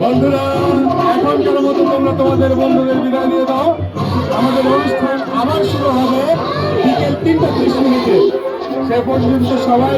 বন্ধুরা এখনকার মতো তোমরা তোমাদের বন্ধুদের বিদায় দিয়ে দাও। আমাদের অনুষ্ঠান আবার শুরু হবে বিকেল তিনটা ত্রিশ মিনিটে। সে পর্যন্ত সবাই